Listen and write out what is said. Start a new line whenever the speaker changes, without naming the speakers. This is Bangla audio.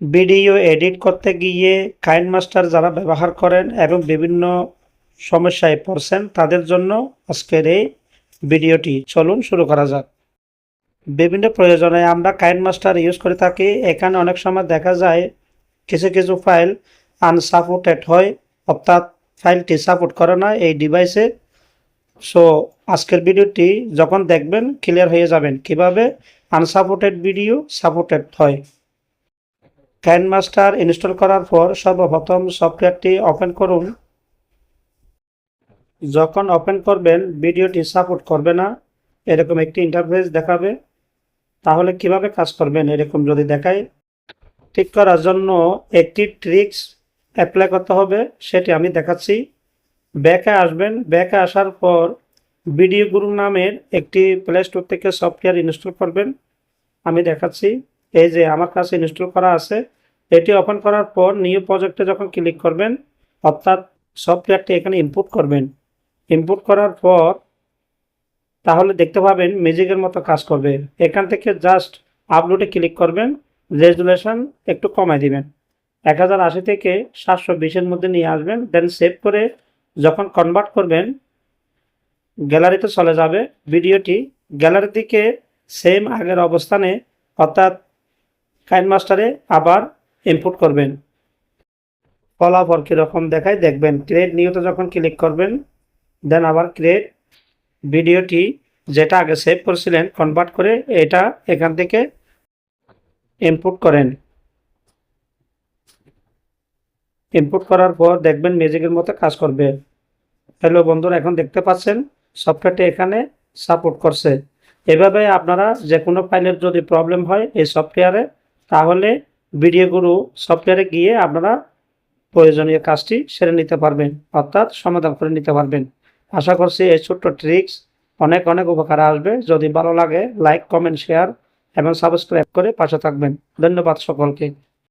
ভিডিও এডিট করতে গিয়ে কাইন মাস্টার যারা ব্যবহার করেন এবং বিভিন্ন সমস্যায় পড়ছেন, তাদের জন্য আজকের এই ভিডিওটি চলুন শুরু করা যাক। বিভিন্ন প্রয়োজনে আমরা কাইন মাস্টার ইউজ করে থাকি। এখানে অনেক সময় দেখা যায় কিছু কিছু ফাইল আনসাপোর্টেড হয়, অর্থাৎ ফাইলটি সাপোর্ট করে না এই ডিভাইসে সো আজকের ভিডিওটি যখন দেখবেন ক্লিয়ার হয়ে যাবেন কীভাবে আনসাপোর্টেড ভিডিও সাপোর্টেড হয়। কাইন মাস্টার ইনস্টল করার পর সর্বপ্রথম সফটওয়্যারটি ওপেন করুন। যখন ওপেন করবেন, ভিডিওটি সাপোর্ট করবে না, এরকম একটি ইন্টারফেস দেখাবে। তাহলে কীভাবে কাজ করবেন, এরকম যদি দেখায় ঠিক করার জন্য একটি ট্রিক্স অ্যাপ্লাই করতে হবে, সেটি আমি দেখাচ্ছি। ব্যাকে আসবেন ব্যাকে আসার পর ভিডিও গুরু নামের একটি প্লে স্টোর থেকে সফটওয়্যার ইনস্টল করবেন। আমি দেখাচ্ছি, এই যে আমার কাছে ইনস্টল করা আছে এটি ওপেন করার পর নিউ প্রজেক্টে যখন ক্লিক করবেন, অর্থাৎ সফটওয়্যারটি এখানে ইনপুট করবেন। ইনপুট করার পর তাহলে দেখতে পাবেন ম্যাজিকের মতো কাজ করবে। এখান থেকে জাস্ট আপলোডে ক্লিক করবেন রেজুলেশন একটু কমায় দিবেন। এক হাজার আশি থেকে সাতশো বিশের মধ্যে নিয়ে আসবেন দেন সেভ করে যখন কনভার্ট করবেন গ্যালারিতে চলে যাবে। ভিডিওটি গ্যালারি থেকে সেম আগের অবস্থানে, অর্থাৎ কাইন মাস্টারে আবার ইনপুট করবেন। ফলাফল কীরকম দেখায় দেখবেন। ক্রিয়েট নিউতে যখন ক্লিক করবেন দেন আবার ক্রিয়েট ভিডিওটি যেটা আগে সেভ করেছিলেন কনভার্ট করে এটা এখান থেকে ইনপুট করেন। ইনপুট করার পর দেখবেন ম্যাজিকের মতো কাজ করবে। হ্যালো বন্ধুরা, এখন দেখতে পাচ্ছেন সফটওয়্যারটি এখানে সাপোর্ট করছে। এভাবে আপনারা যে কোনো ফাইলের যদি প্রবলেম হয় এই সফটওয়্যারে তাহলে ভিডিওগুলো সফটওয়্যারে গিয়ে আপনারা প্রয়োজনীয় কাজটি সেরে নিতে পারবেন, অর্থাৎ সমাধান করে নিতে পারবেন। আশা করছি এই ছোট্ট ট্রিক্স অনেক অনেক উপকার আসবে। যদি ভালো লাগে লাইক কমেন্ট শেয়ার এবং সাবস্ক্রাইব করে পাশে থাকবেন। ধন্যবাদ সকলকে।